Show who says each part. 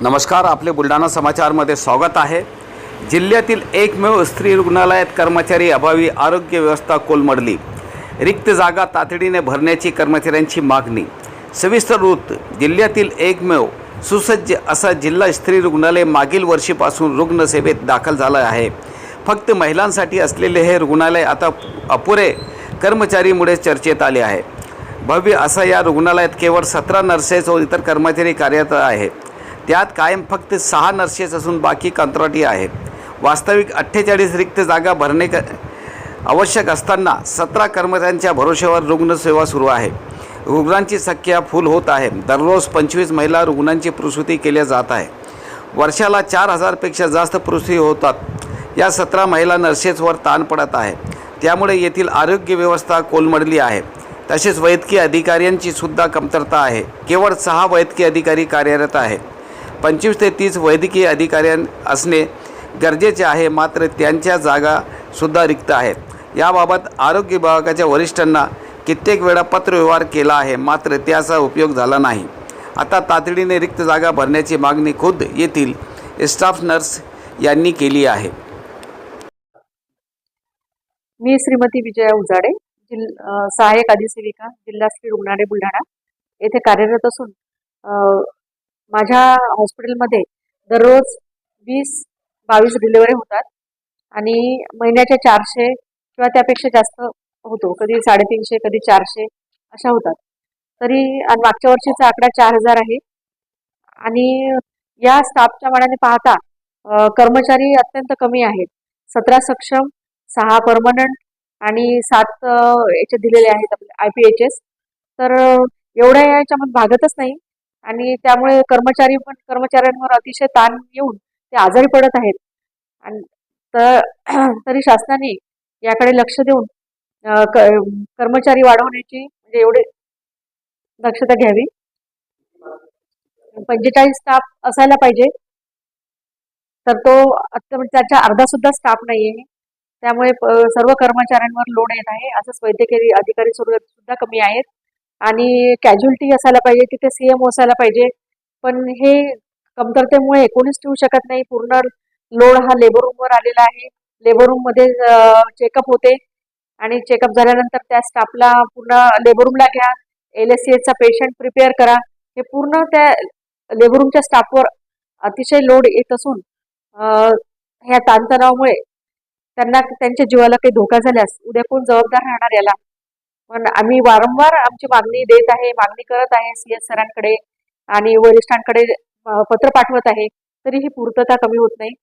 Speaker 1: नमस्कार आपले बुलढाणा समाचारमध्ये स्वागत आहे. जिल्ह्यातील एकमेव स्त्री रुग्णालयात कर्मचारी अभावी आरोग्य व्यवस्था कोलमडली. रिक्त जागा तातडीने भरण्याची कर्मचाऱ्यांची मागणी. सविस्तर वृत्त जिल्ह्यातील एकमेव सुसज्ज असा जिल्हा स्त्री रुग्णालय मागील वर्षीपासून रुग्णसेवेत दाखल झालं आहे. फक्त महिलांसाठी असलेले हे रुग्णालय आता अपुरे कर्मचारीमुळे चर्चेत आले आहे. भव्य असं या रुग्णालयात केवळ सतरा नर्सेस व इतर कर्मचारी कार्यरत आहेत. त्यात कायम फक्त सहा नर्सेस असून बाकी कंत्राटी आहेत. वास्तविक अठ्ठेचाळीस रिक्त जागा भरणे क आवश्यक असताना सतरा कर्मचाऱ्यांच्या भरोश्यावर रुग्णसेवा सुरू आहे. रुग्णांची संख्या फुल होत आहे. दररोज पंचवीस महिला रुग्णांची प्रसूती केल्या जात आहे. वर्षाला चार हजारपेक्षा जास्त प्रसूती होतात. या सतरा महिला नर्सेसवर ताण पडत आहे. त्यामुळे येथील आरोग्य व्यवस्था कोलमडली आहे. तसेच वैद्यकीय अधिकाऱ्यांची सुद्धा कमतरता आहे. केवळ सहा वैद्यकीय अधिकारी कार्यरत आहेत. पंचवीस ते तीस वैद्यकीय अधिकाऱ्यां असणे गरजेचे आहे. मात्र त्यांच्या जागासुद्धा रिक्त आहेत. याबाबत आरोग्य विभागाच्या वरिष्ठांना कित्येक वेळा पत्रव्यवहार केला आहे. मात्र त्याचा उपयोग झाला नाही. आता तातडीने रिक्त जागा भरण्याची मागणी खुद येथील स्टाफ नर्स यांनी केली आहे.
Speaker 2: मी श्रीमती विजया उजाडे जिल सहाय्यक अधिसेविका जिल्हा स्त्री रुग्णालय बुलढाणा. येथे कार्यरत असून माझ्या हॉस्पिटलमध्ये दररोज वीस बावीस डिलिव्हरी होतात आणि महिन्याच्या चारशे किंवा त्यापेक्षा जास्त होतो. कधी साडेतीनशे कधी चारशे अशा होतात. तरी आणि मागच्या वर्षीचा आकडा चार हजार आहे. आणि या स्टाफच्या मानाने पाहता कर्मचारी अत्यंत कमी आहेत. सतरा सक्षम सहा परमनंट आणि सात याचे दिलेले आहेत आपले आय पी एच एस तर एवढ्या याच्यामध्ये भागतच नाही. आणि त्यामुळे कर्मचारी पण कर्मचाऱ्यांवर अतिशय ताण येऊन ते आजारी पडत आहेत. आणि तर तरी शासनाने याकडे लक्ष देऊन क- कर्मचारी वाढवण्याची म्हणजे एवढे दक्षता घ्यावी. पंचेचाळीस स्टाफ असायला पाहिजे. तर तो म्हणजे त्याच्या अर्धा सुद्धा स्टाफ नाही आहे त्यामुळे प- सर्व कर्मचाऱ्यांवर लोड येत आहे. असंच वैद्यकीय अधिकारी सुद्धा कमी आहेत. आणि कॅज्युअलिटी असायला पाहिजे तिथे सीएम असायला पाहिजे. पण हे कमतरतेमुळे कोणीच ठेवू शकत नाही. पूर्ण लोड हा लेबर रूमवर आलेला आहे. लेबर रूममध्ये चेकअप होते. आणि चेकअप झाल्यानंतर त्या स्टाफला पूर्ण लेबर रूमला घ्या. एल एस सी एचा पेशंट प्रिपेअर करा. हे पूर्ण त्या लेबर रूमच्या स्टाफवर अतिशय लोड येत असून ह्या ताणतणावामुळे त्यांना त्यांच्या जीवाला काही धोका झाल्यास उद्या कोण जबाबदार राहणार याला? पण आम्ही वारंवार आमची मागणी देत आहे मागणी करत आहे सी एस सरांकडे आणि वरिष्ठांकडे पत्र पाठवत आहे. तरी ही पूर्तता कमी होत नाही.